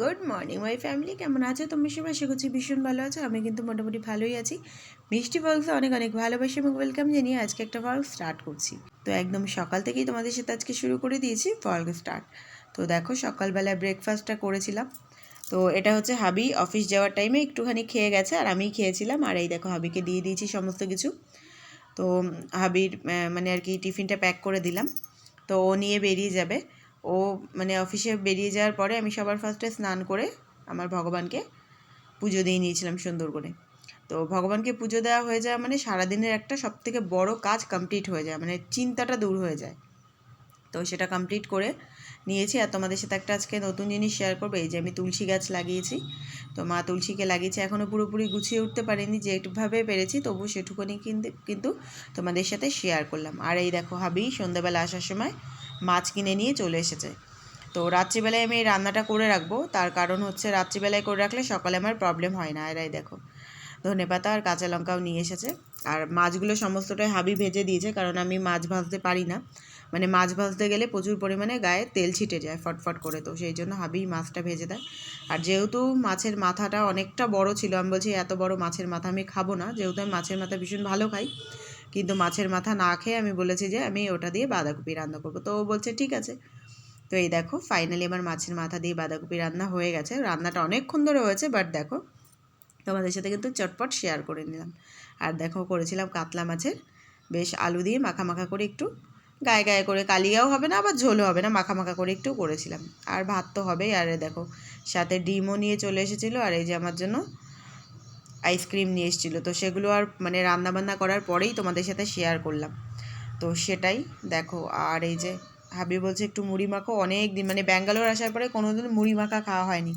Good morning my family. কেমন আছো তুমি সবাই? আশা করছি ভীষণ ভালো আছো। আমি কিন্তু মোটামুটি ভালোই আছি। মিষ্টি বলতে অনেক অনেক ভালোবাসি এবং ওয়েলকাম জানিয়ে আজকে একটা ভ্লগ স্টার্ট করছি। তো একদম সকাল থেকেই তোমাদের সাথে আজকে শুরু করে দিয়েছি ভ্লগ স্টার্ট তো দেখো সকালবেলা ব্রেকফাস্টটা করেছিলাম। তো এটা হচ্ছে হাবি অফিস যাওয়ার টাইমে একটুখানি খেয়ে গেছে আর আমি খেয়েছিলাম। আর এই দেখো, হাবিকে দিয়ে দিয়েছি সমস্ত কিছু। তো হাবির মানে আর কি টিফিনটা প্যাক করে দিলাম। তো ও নিয়ে বেরিয়ে যাবে। ও মানে অফিসে বেরিয়ে যাওয়ার পরে আমি সবার ফার্স্টে স্নান করে আমার ভগবানকে পুজো দিয়ে নিয়েছিলাম সুন্দর করে। তো ভগবানকে পুজো দেওয়া হয়ে যায় মানে সারাদিনের একটা সব থেকে বড় কাজ কমপ্লিট হয়ে যায় মানে চিন্তাটা দূর হয়ে যায়। তো সেটা কমপ্লিট করে নিয়েছি আর তোমাদের সাথে একটা আজকে নতুন জিনিস শেয়ার করব, এই যে আমি তুলসী গাছ লাগিয়েছি। তো মা তুলসীকে লাগিয়েছি এখনও পুরোপুরি গুছিয়ে উঠতে পারিনি, যেভাবে পেরেছি তবু সেটুকুনি কিন্তু কিন্তু তোমাদের সাথে শেয়ার করলাম। আর এই দেখো হাবি, সন্ধ্যাবেলা আসার সময় মাছ কিনে নিয়ে চলে এসেছে। তো রাত্রিবেলায় আমি এই রান্নাটা করে রাখব। তার কারণ হচ্ছে রাত্রিবেলায় করে রাখলে সকালে আমার প্রবলেম হয় না। এরাই দেখো, ধনে পাতা আর কাঁচা লঙ্কাও নিয়ে এসেছে। আর মাছগুলো সমস্তটাই হাবি ভেজে দিয়েছে, কারণ আমি মাছ ভাজতে পারি না। মানে মাছ ভাজতে গেলে প্রচুর পরিমাণে গায়ে তেল ছিটে যায় ফটফট করে। তো সেই জন্য হাবি মাছটা ভেজে দেয়। আর যেহেতু মাছের মাথাটা অনেকটা বড় ছিল, আমি বলছি এত বড় মাছের মাথা আমি খাব না। যেহেতু আমি মাছের মাথা ভীষণ ভালো খাই কিন্তু মাছের মাথা না খেয়ে আমি বলেছি যে আমি ওটা দিয়ে বাঁধাকপি রান্না করব। তো ও বলছে, ঠিক আছে। তো এই দেখো ফাইনালি আমার মাছের মাথা দিয়ে বাঁধাকপি রান্না হয়ে গেছে। রান্নাটা অনেকক্ষণ ধরে হয়েছে বাট দেখো, তোমাদের সাথে কিন্তু চটপট শেয়ার করে নিলাম। আর দেখো, করেছিলাম কাতলা মাছের। বেশ আলু দিয়ে মাখা মাখা করে একটু গায়ে গায়ে করে, কালিয়াও হবে না, আবার ঝোলও হবে না, মাখা মাখা করে একটু করেছিলাম। আর ভাত তো হবেই। আর দেখো, সাথে ডিমও নিয়ে চলে এসেছিল। আর এই যে আমার জন্য আইসক্রিম নিয়ে এসেছিল। তো সেগুলো আর মানে রান্নাবান্না করার পরেই তোমাদের সাথে শেয়ার করলাম। তো সেটাই দেখো, আর এই যে হাবি বলছে একটু মুড়ি মাখো, অনেক দিন মানে ব্যাঙ্গালোর আসার পরে কোনো দিন মুড়ি মাখা খাওয়া হয়নি।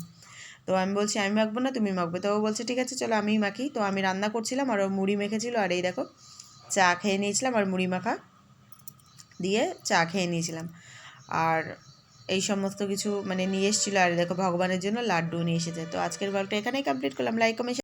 তো আমি বলছি, আমি মাখবো না, তুমি মাখবে। তো ও বলছে, ঠিক আছে, চলো আমিই মাখি। তো আমি রান্না করছিলাম আর ও মুড়ি মেখেছিল। আর এই দেখো, চা খেয়ে নিয়েছিলাম আর মুড়ি মাখা দিয়ে চা খেয়ে নিয়েছিলাম। আর এই সমস্ত কিছু মানে নিয়ে এসেছিল। আর দেখো, ভগবানের জন্য লাড্ডু নিয়ে এসেছে। তো আজকের ব্লগটা এখানেই কমপ্লিট করলাম। Like comment